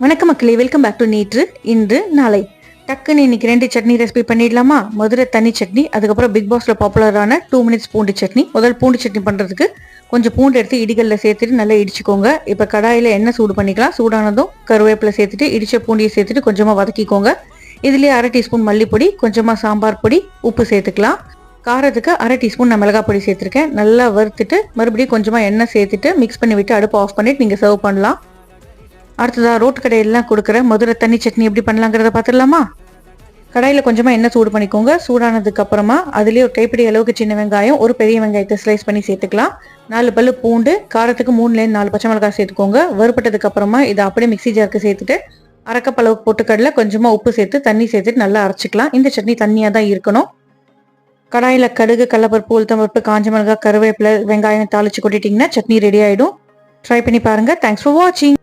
வணக்கம் மக்களே welcome back to நேற்று இன்று நாளை. டக்குன்னு இன்னைக்கு ரெண்டு சட்னி ரெசிபி பண்ணிடலாமா? மதுரை தண்ணி சட்னி அதுக்கப்புறம் பிக் பாஸ்ல பாப்புலரான டூ மினிட்ஸ் பூண்டு சட்னி. முதல் பூண்டு சட்னி பண்றதுக்கு கொஞ்சம் பூண்டு எடுத்து இடிகளில் சேர்த்துட்டு நல்லா இடிச்சுக்கோங்க. இப்போ கடாயில் எண்ணெய் சூடு பண்ணிக்கலாம். சூடானதும் கருவேப்பிலை சேர்த்துட்டு இடிச்ச பூண்டியை சேர்த்துட்டு கொஞ்சமாக வதக்கிக்கோங்க. இதுலேயே அரை டீஸ்பூன் மல்லிப்பொடி கொஞ்சமாக சாம்பார் பொடி உப்பு சேர்த்துக்கலாம். காரத்துக்கு அரை டீஸ்பூன் நான் மிளகாய் பொடி சேர்த்துருக்கேன். நல்லா வறுத்துட்டு மறுபடியும் கொஞ்சமாக எண்ணெய் சேர்த்துட்டு மிக்ஸ் பண்ணி விட்டு அடுப்பு ஆஃப் பண்ணிட்டு நீங்கள் சர்வ் பண்ணலாம். அடுத்ததாக ரோட்டு கடையெல்லாம் கொடுக்குற மதுரை தண்ணி சட்னி எப்படி பண்ணலாங்கிறத பார்த்துடலாமா? கடாயில் கொஞ்சமாக எண்ணெய் சூடு பண்ணிக்கோங்க. சூடானதுக்கு அப்புறமா அதுலேயே ஒரு கைப்பிடி அளவுக்கு சின்ன வெங்காயம் ஒரு பெரிய வெங்காயத்தை ஸ்லைஸ் பண்ணி சேர்த்துக்கலாம். நாலு பல்லு பூண்டு காரத்துக்கு மூணுலேருந்து நாலு பச்சை மிளகாய் சேர்த்துக்கோங்க. வறுப்பட்டதுக்கு அப்புறமா இதை அப்படியே மிக்ஸி ஜாருக்கு சேர்த்துட்டு அரைக்கப் அளவுக்கு போட்டுக்கடல கொஞ்சமாக உப்பு சேர்த்து தண்ணி சேர்த்துட்டு நல்லா அரைச்சிக்கலாம். இந்த சட்னி தண்ணியாக தான் இருக்கணும். கடாயில் கடுகு கடலப்பருப்பு உளுத்தம்பருப்பு காஞ்ச மிளகாய் கருவேப்பிலை வெங்காயம் தாளிச்சு கொட்டிட்டிங்கன்னா சட்னி ரெடி ஆகிடும் ட்ரை பண்ணி பாருங்கள் தேங்க்ஸ் ஃபார் வாட்சிங்